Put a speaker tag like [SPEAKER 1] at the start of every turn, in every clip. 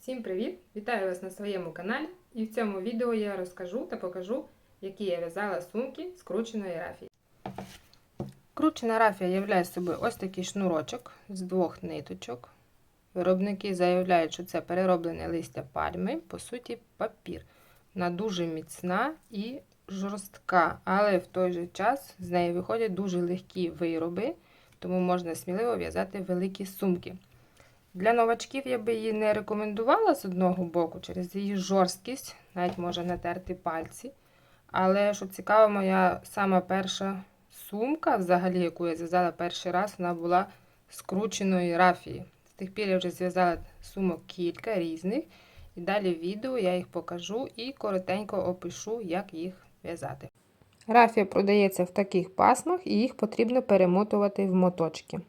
[SPEAKER 1] Всім привіт! Вітаю вас на своєму каналі. І в цьому відео я розкажу та покажу, які я в'язала сумки з крученої рафії. Кручена рафія являє собою ось такий шнурочок з двох ниточок. Виробники заявляють, що це перероблене листя пальми, по суті, папір. Вона дуже міцна і жорстка, але в той же час з неї виходять дуже легкі вироби, тому можна сміливо в'язати великі сумки. Для новачків я би її не рекомендувала з одного боку, через її жорсткість, навіть може натерти пальці. Але що цікаво, моя сама перша сумка, взагалі, яку я зв'язала перший раз, вона була скрученої рафії. З тих пір я вже зв'язала сумок кілька різних. І далі в відео я їх покажу і коротенько опишу, як їх в'язати. Рафія продається в таких пасмах, і їх потрібно перемотувати в моточки.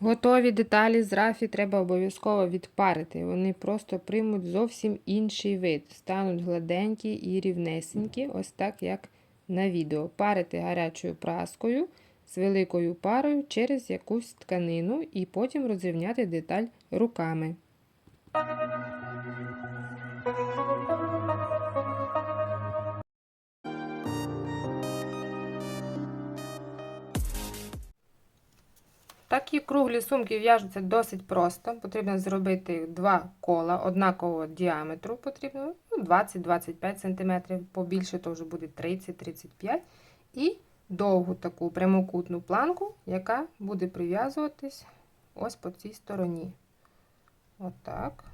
[SPEAKER 1] Готові деталі з рафі треба обов'язково відпарити. Вони просто приймуть зовсім інший вид. Стануть гладенькі і рівнесенькі, ось так, як на відео. Парити гарячою праскою з великою парою через якусь тканину і потім розрівняти деталь руками. Такі круглі сумки в'яжуться досить просто. Потрібно зробити два кола однакового діаметру, потрібно 20-25 см, побільше то вже буде 30-35 І довгу таку прямокутну планку, яка буде прив'язуватись ось по цій стороні. Отак.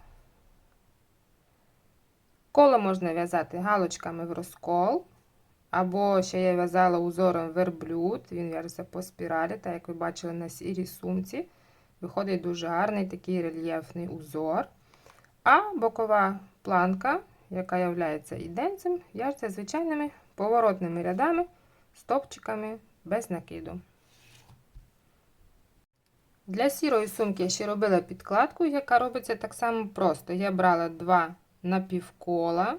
[SPEAKER 1] Коло можна в'язати галочками в розкол. Або ще я в'язала узором верблюд, він в'яжеться по спіралі, так як ви бачили на сірій сумці. Виходить дуже гарний такий рельєфний узор. А бокова планка, яка є іденцем, в'яжеться звичайними поворотними рядами, стопчиками без накиду. Для сірої сумки я ще робила підкладку, яка робиться так само просто. Я брала два напівкола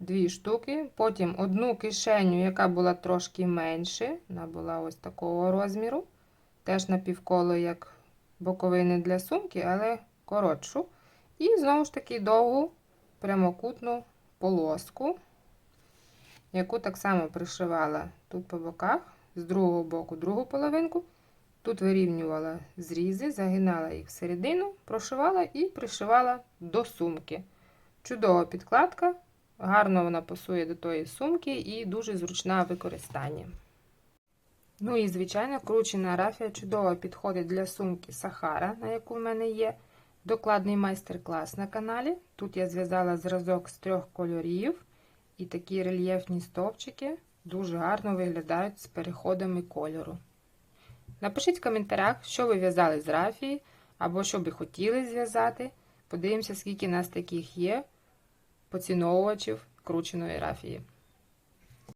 [SPEAKER 1] дві штуки. Потім одну кишеню, яка була трошки менше, вона була ось такого розміру. Теж напівколо, як боковини для сумки, але коротшу. І знову ж таки довгу прямокутну полоску, яку так само пришивала тут по боках, з другого боку другу половинку. Тут вирівнювала зрізи, загинала їх всередину, прошивала і пришивала до сумки. Чудова підкладка. Гарно вона пасує до тої сумки і дуже зручна в використанні. Ну і, звичайно, кручена рафія чудово підходить для сумки Сахара, на яку в мене є. Докладний майстер-клас на каналі. Тут я зв'язала зразок з трьох кольорів, і такі рельєфні стовпчики дуже гарно виглядають з переходами кольору. Напишіть в коментарях, що ви в'язали з рафії, або що би хотіли зв'язати. Подивимося, скільки нас таких є поціновувачів крученої рафії.